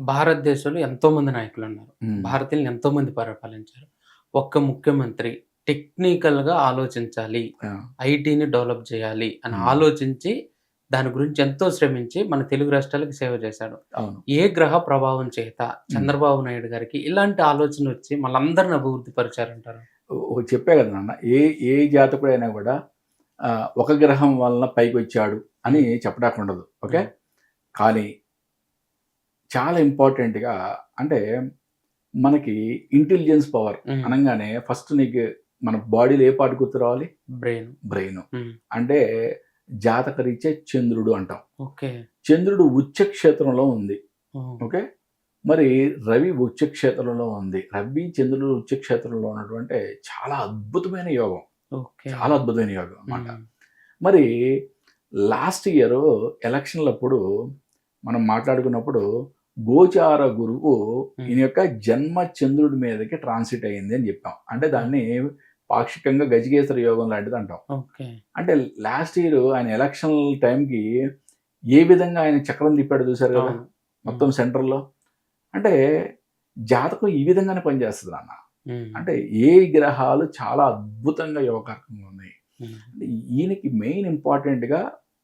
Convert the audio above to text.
భారతదేశంలో ఎంతో మంది నాయకులు ఉన్నారు. భారతీయులను ఎంతో మంది పరిపాలించారు. ఒక్క ముఖ్యమంత్రి టెక్నికల్గా ఆలోచించాలి ఐటీని డెవలప్ చేయాలి అని. ఆలోచించి దాని గురించి ఎంతో శ్రమించి మన తెలుగు రాష్ట్రాలకు సేవ చేశాడు. అవును. ఏ గ్రహ ప్రభావం చేత చంద్రబాబు నాయుడు గారికి ఇలాంటి ఆలోచన వచ్చి మళ్ళందరిని అభివృద్ధి పరిచారంటారు? ఓ- చెప్పే కదా నాన్న ఏ ఏ జాతకుడైనా కూడా ఒక గ్రహం వలన పైకి వచ్చాడు అని చెప్పడానికి ఉండదు. ఓకే? కానీ చాలా ఇంపార్టెంట్గా అంటే మనకి ఇంటెలిజెన్స్ పవర్. అనగానే ఫస్ట్ నీకు మన బాడీలో ఏ పార్ట్ గుర్తు రావాలి? బ్రెయిన్. బ్రెయిన్. అంటే జాతక రీత్యా చంద్రుడు అంటాం. ఓకే. చంద్రుడు ఉచ్చ క్షేత్రంలో ఉంది ఓకే? మరి రవి ఉచ్చ క్షేత్రంలో ఉంది. రవి చంద్రుడు ఉచ్చ క్షేత్రంలో ఉన్నటువంటి చాలా అద్భుతమైన యోగం. ఓకే. చాలా అద్భుతమైన యోగం అన్నమాట. మరి లాస్ట్ ఇయర్ ఎలక్షన్లప్పుడు మనం మాట్లాడుకున్నప్పుడు గోచార గురువు ఈయన యొక్క జన్మ చంద్రుడి మీదకి ట్రాన్సిట్ అయ్యింది అని చెప్పాం. అంటే దాన్ని పాక్షికంగా గజగేశ్వర యోగం లాంటిది అంటాం. అంటే లాస్ట్ ఇయర్ ఆయన ఎలక్షన్ టైంకి ఏ విధంగా ఆయన చక్రం తిప్పాడు చూసారు కదా. మొత్తం సెంటర్లో అంటే జాతకం ఈ విధంగానే పనిచేస్తుంది అన్న. అంటే ఏ గ్రహాలు చాలా అద్భుతంగా యోగకారకంగా ఉన్నాయి. అంటే ఈయనకి మెయిన్ ఇంపార్టెంట్గా